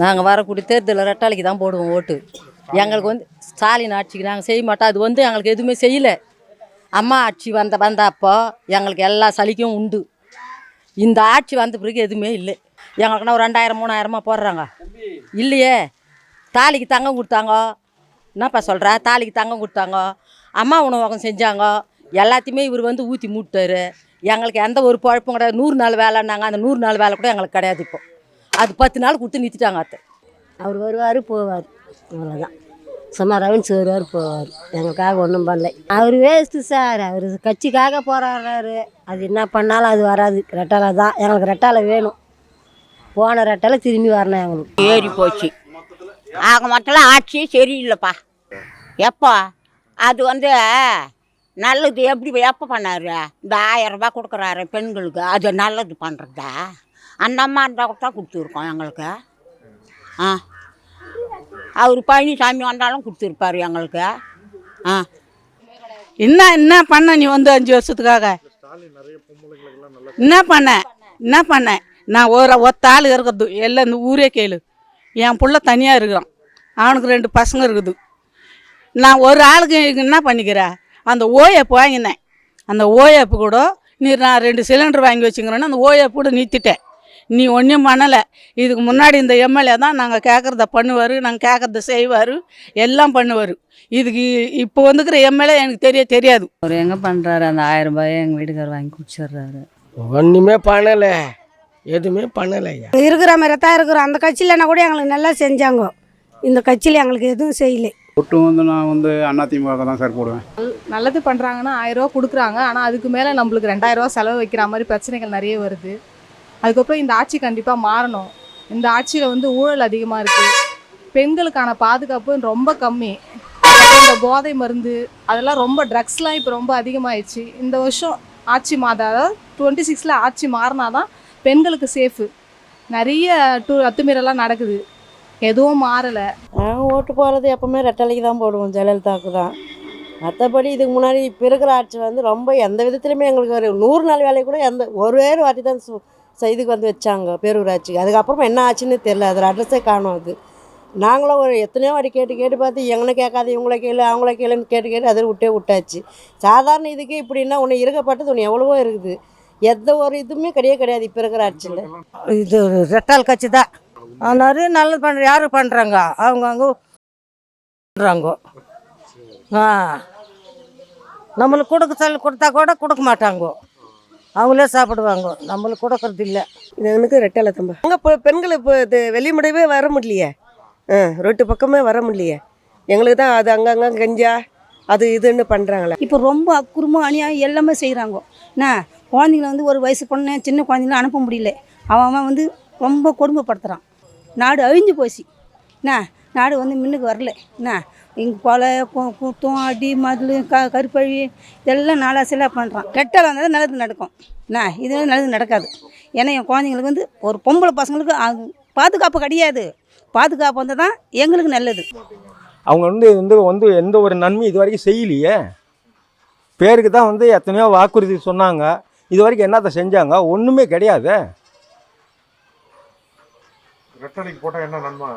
நாங்கள் வரக்கூடிய தேர்தலில் ரெட்டாளிக்கு தான் போடுவோம் ஓட்டு. எங்களுக்கு வந்து ஸ்டாலின் ஆட்சிக்கு நாங்கள் செய்ய மாட்டோம். அது வந்து எங்களுக்கு எதுவுமே செய்யலை. அம்மா ஆட்சி வந்த வந்தப்போ எங்களுக்கு எல்லா சளிக்கும் உண்டு. இந்த ஆட்சி வந்த பிறகு எதுவுமே இல்லை. எங்களுக்குன்னா ஒரு ரெண்டாயிரம் மூணாயிரமா போடுறாங்க? இல்லையே. தாலிக்கு தங்கம் கொடுத்தாங்க. என்னப்பா சொல்கிற தாலிக்கு தங்கம் கொடுத்தாங்க. அம்மா உணவகம் செஞ்சாங்க. எல்லாத்தையுமே இவர் வந்து ஊற்றி மூட்டாரு எங்களுக்கு எந்த ஒரு குழப்பம் கிடையாது. நூறு நாள் வேலைன்னாங்க. அந்த நூறு நாள் வேலை கூட எங்களுக்கு கிடையாது இப்போ. அது பத்து நாள் கொடுத்து நிறுத்திட்டாங்க அத்தை. அவர் வருவார் போவார். அவ்வளோதான் சும்மா ரவுண்ட்ஸ் வருவார் போவார். எங்களுக்காக ஒன்றும் பண்ணல. அவர் வேஸ்ட்டு சார் அவர் கட்சிக்காக போராடுறாரு. அது என்ன பண்ணாலும் அது வராது. ரெட்டாலை தான். எங்களுக்கு ரெட்டாலை வேணும். போன ரெட்டாலை திரும்பி வரணும் எங்களுக்கு. ஏறி போச்சு. ஆக மொத்தம் ஆட்சி சரியில்லைப்பா. எப்போ? அது வந்து நல்லது எப்படி எப்போ பண்ணாரு? இந்த ஆயிரம் ரூபாய் கொடுக்குறாரு பெண்களுக்கு. அது நல்லது பண்ணுறதா அந்த அம்மா இருந்தால் கூட தான் கொடுத்துருக்கோம் எங்களுக்கு. ஆ. அவர் பழனிசாமி வந்தாலும் கொடுத்துருப்பாரு எங்களுக்கு. ஆ. என்ன என்ன பண்ண நீ வந்து அஞ்சு வருஷத்துக்காக? என்ன பண்ண? என்ன பண்ண? நான் ஒரு ஒத்த ஆள் இருக்கிறது. எல்லாம் இந்த ஊரே கேளு. என் பிள்ளை தனியாக இருக்கிறான். அவனுக்கு ரெண்டு பசங்க இருக்குது. நான் ஒரு ஆளுக்கு என்ன பண்ணிக்கிறேன் அந்த ஓஏப்பு வாங்கினேன். அந்த ஓஏப்பு கூட நீ நான் ரெண்டு சிலிண்டர் வாங்கி வச்சுக்கிறேன்னு அந்த ஓஏப்பு கூட நிறுத்திட்டேன் நீ ஒன்றும் பண்ணலை. இதுக்கு முன்னாடி இந்த எம்எல்ஏ தான் நாங்கள் கேட்குறத பண்ணுவார் நாங்கள் கேட்குறத செய்வார் எல்லாம் பண்ணுவார். இதுக்கு இப்போ வந்துக்கிற எம்எல்ஏ எனக்கு தெரிய தெரியாது. அவர் எங்கே பண்ணுறாரு அந்த ஆயிரம் ரூபாயை எங்கள் வீட்டுக்காரர் வாங்கி குடிச்சிடுறாரு. ஒன்றுமே பண்ணலை. எதுவுமே பண்ணலையா இருக்கிற மாதிரி தான் இருக்கிறோம். அந்த கட்சியிலனா கூட எங்களுக்கு நல்லா செஞ்சாங்க. இந்த கட்சியில் எங்களுக்கு எதுவும் செய்யலை. ஒட்டு வந்து நான் வந்து அதிமுக தான் சார் போடுவேன். நல்லது பண்ணுறாங்கன்னா ஆயிரரூவா கொடுக்குறாங்க. ஆனால் அதுக்கு மேலே நம்மளுக்கு ரெண்டாயிரரூவா செலவு வைக்கிற மாதிரி பிரச்சனைகள் நிறைய வருது. அதுக்கப்புறம் இந்த ஆட்சி கண்டிப்பாக மாறணும். இந்த ஆட்சியில் வந்து ஊழல் அதிகமாக இருக்குது பெண்களுக்கான பாதுகாப்பு ரொம்ப கம்மி. இந்த போதை மருந்து அதெல்லாம் ரொம்ப ட்ரக்ஸ்லாம் இப்போ ரொம்ப அதிகமாகிடுச்சு இந்த வருஷம் ஆட்சி மாதம் அதாவது டுவெண்ட்டி சிக்ஸில் ஆட்சி மாறினா தான் பெண்களுக்கு சேஃபு நிறைய டூ அத்துமீறலாம் நடக்குது. எதுவும் மாறலை. நாங்கள் ஓட்டு போகிறது எப்போவுமே ரெட்டலைக்கு தான் போடுவோம் ஜெயலலிதாவுக்கு தான். மற்றபடி இதுக்கு முன்னாடி இப்போ இருக்கிற ஆட்சி வந்து ரொம்ப எந்த விதத்துலையுமே எங்களுக்கு ஒரு நூறு நாள் வேலையை கூட எந்த ஒரே வேறு வாட்டி தான் சு- இதுக்கு வந்து வச்சாங்க பேரூராட்சிக்கு. அதுக்கப்புறமா என்ன ஆச்சுன்னு தெரில அதில் அட்ரஸே காணும் அது. நாங்களும் ஒரு எத்தனையோ வாட்டி கேட்டு கேட்டு பார்த்து எங்கன்னு கேட்காது இவங்கள கேளு அவங்கள கேளுன்னு கேட்டு கேட்டு அதை விட்டே விட்டாச்சு. சாதாரண இதுக்கு இப்படின்னா ஒன்று இருக்கப்பட்டது ஒன்று எவ்வளவோ இருக்குது. எந்த ஒரு இதுவுமே கிடையவே கிடையாது இப்போ இருக்கிற ஆட்சியில். இது ரெட்டால் கட்சி தான். நிறைய நல்லது பண்ணுற யார் பண்ணுறாங்க அவங்க அங்கே பண்ணுறாங்க ஆ. நம்மளுக்கு கொடுக்க சொல்லி கொடுத்தா கூட கொடுக்க மாட்டாங்க. அவங்களே சாப்பிடுவாங்க. நம்மளுக்கு கொடுக்கறது இல்லை. இது எனக்கு ரெட்டலை தம்பா. அங்கே இப்போ பெண்கள் இப்போ இது வெளிமுறைவே வர முடியலையே. ஆ ரொட்டு பக்கமே வர முடியலையே. எங்களுக்கு தான் அது அங்கங்கே கஞ்சா அது இதுன்னு பண்ணுறாங்களே இப்போ ரொம்ப அக்குறுமும் அநியாயம் எல்லாமே செய்கிறாங்க என்ன? குழந்தைங்கள வந்து ஒரு வயசு பொண்ணு சின்ன குழந்தைங்கள அனுப்ப முடியல. அவன் அவன் வந்து ரொம்ப கொடுமைப்படுத்துகிறான் நாடு அழிஞ்சு போச்சு. என்ன? நாடு வந்து முன்னுக்கு வரல. என்ன? இங்கே கொலை குத்தம் அடி மதில் க கருப்பழி இதெல்லாம் நாளாசலாக பண்ணுறான் கெட்டால் வந்தால் நல்லது நடக்கும். என்ன? இது நல்லது நடக்காது. ஏன்னா என் குழந்தைங்களுக்கு வந்து ஒரு பொம்பளை பசங்களுக்கு அது பாதுகாப்பு கிடையாது. பாதுகாப்பு வந்தால் தான் எங்களுக்கு நல்லது. அவங்க வந்து வந்து வந்து எந்த ஒரு நன்மை இது வரைக்கும் செய்யலையே. பேருக்கு தான் வந்து எத்தனையோ வாக்குறுதி சொன்னாங்க. இது வரைக்கும் என்னத்தை செஞ்சாங்க? ஒன்றுமே கிடையாது. ரெட்டலைக்கு போட்டால் என்ன நன்மை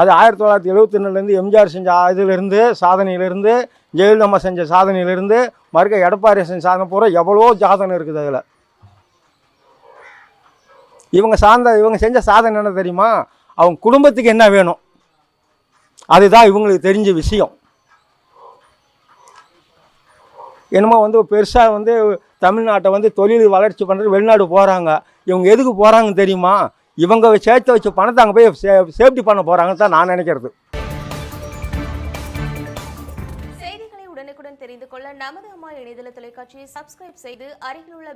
அது ஆயிரத்தி தொள்ளாயிரத்தி எழுபத்தி ரெண்டுலேருந்து எம்ஜிஆர் செஞ்ச இதுலேருந்து சாதனையிலேருந்து ஜெயலலிதம்மா செஞ்ச சாதனையிலேருந்து மறுக்க எடப்பாடி செஞ்ச சாதனை பூரா எவ்வளோ சாதனை இருக்குது அதில். இவங்க சார்ந்த இவங்க செஞ்ச சாதனை என்ன தெரியுமா? அவங்க குடும்பத்துக்கு என்ன வேணும்? அதுதான் இவங்களுக்கு தெரிஞ்ச விஷயம். என்னமோ வந்து பெருசாக வந்து தமிழ்நாட்டை வந்து தொழில் வளர்ச்சி பண்ணுறது வெளிநாடு போகிறாங்க இவங்க எதுக்கு போகிறாங்கன்னு தெரியுமா? இவங்க சேர்த்து வச்ச பணத்தை அங்கே போய் சே சேஃப்டி பண்ண போகிறாங்கன்னு தான் நான் நினைக்கிறது. செய்திகளை உடனுக்குடன் தெரிந்து கொள்ள நமது அம்மா இணையதள தொலைக்காட்சியை சப்ஸ்கிரைப் செய்து அருகில் உள்ள